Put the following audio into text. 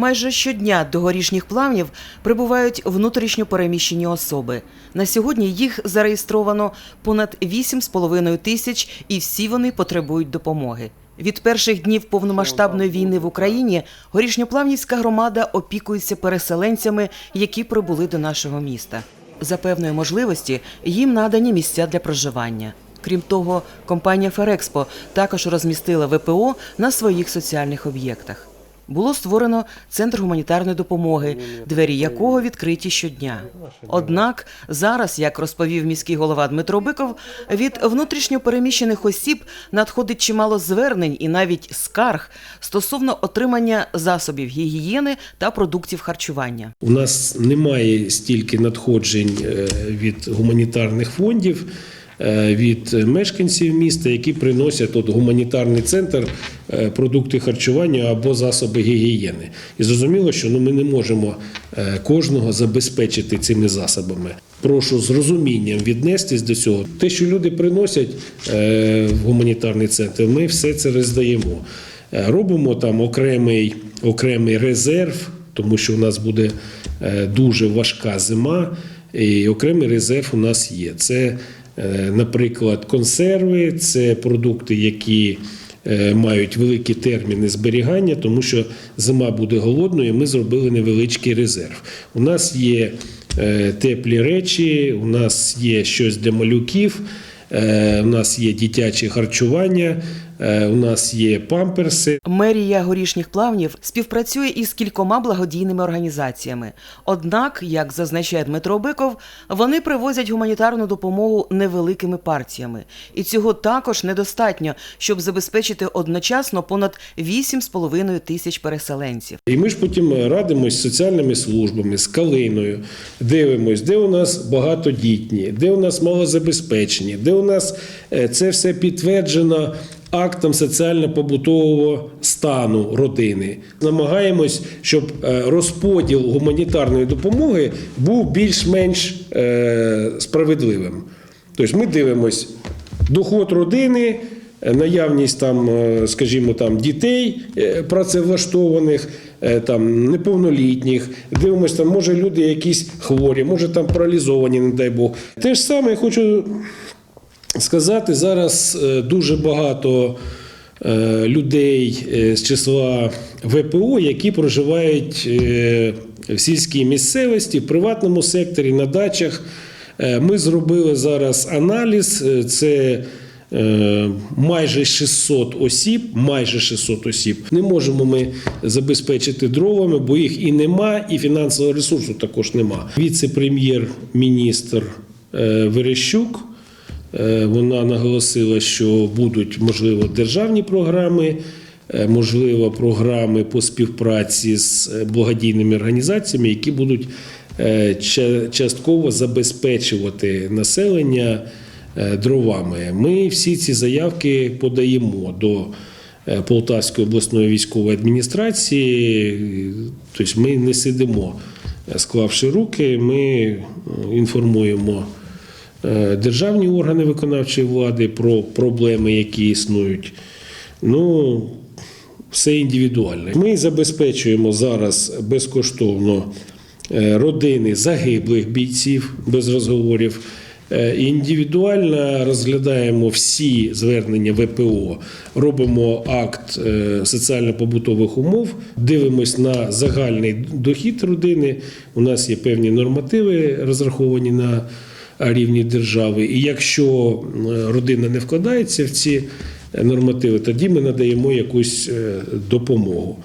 Майже щодня до горішніх плавнів прибувають внутрішньо переміщені особи. На сьогодні їх зареєстровано понад 8,5 тисяч, і всі вони потребують допомоги. Від перших днів повномасштабної війни в Україні горішньоплавнівська громада опікується переселенцями, які прибули до нашого міста. За певної можливості їм надані місця для проживання. Крім того, компанія Ферекспо також розмістила ВПО на своїх соціальних об'єктах. Було створено центр гуманітарної допомоги, двері якого відкриті щодня. Однак зараз, як розповів міський голова Дмитро Биков, від внутрішньо переміщених осіб надходить чимало звернень і навіть скарг стосовно отримання засобів гігієни та продуктів харчування. У нас немає стільки надходжень е, від гуманітарних фондів. Е, Від мешканців міста, які приносять от гуманітарний центр е, продукти харчування або засоби гігієни, і зрозуміло, що ну ми не можемо е, кожного забезпечити цими засобами. Прошу з розумінням віднестись до цього. Те, що люди приносять в гуманітарний центр, ми все це роздаємо. Робимо там окремий, окремий резерв, тому що у нас буде дуже важка зима, і окремий резерв у нас є. Це, наприклад, консерви, це продукти, які е, мають великі терміни зберігання, тому що зима буде голодною. Ми зробили невеличкий резерв. У нас є е, теплі речі, у нас є щось для малюків. Е, У нас є дитяче харчування, е, у нас є памперси. Мерія горішніх плавнів співпрацює із кількома благодійними організаціями. Однак, як зазначає Дмитро Биков, вони привозять гуманітарну допомогу невеликими партіями, і цього також недостатньо, щоб забезпечити одночасно понад 8,5 тисяч переселенців. І ми ж потім радимось з соціальними службами, з калиною, дивимось, де у нас багатодітні, де у нас малозабезпечені, де у нас е, це все підтверджено актом соціально-побутового стану родини. Намагаємось, щоб е, розподіл гуманітарної допомоги був більш-менш е, справедливим. Тобто ми дивимось доход родини. е, Наявність там, скажімо, там дітей працевлаштованих, там неповнолітніх. Дивимося, там може люди якісь хворі, може там паралізовані, не дай Бог. Те ж саме я хочу сказати, зараз е, дуже багато е, людей е, з числа ВПО, які проживають в сільській місцевості, в приватному секторі, на дачах. Ми зробили зараз аналіз. Це майже 600 осіб. Майже 600 осіб. Не можемо ми забезпечити дровами, бо їх і нема, і фінансового ресурсу також нема. Віце-прем'єр-міністр Верещук. Е, Вона наголосила, що будуть можливо державні програми, е, можливо, програми по співпраці з е, благодійними організаціями, які будуть частково забезпечувати населення дровами. Ми всі ці заявки подаємо до Полтавської обласної військової адміністрації. Тобто ми не сидимо, склавши руки, ми інформуємо державні органи виконавчої влади про проблеми, які існують. Ну, все індивідуально. Ми забезпечуємо зараз безкоштовно е, родини загиблих бійців без розговорів. Е, Індивідуально розглядаємо всі звернення ВПО, робимо акт е, соціально-побутових умов, дивимось на загальний дохід родини. У нас є певні нормативи розраховані на рівні держави. І якщо е, родина не вкладається в ці нормативи, тоді ми надаємо якусь е, допомогу.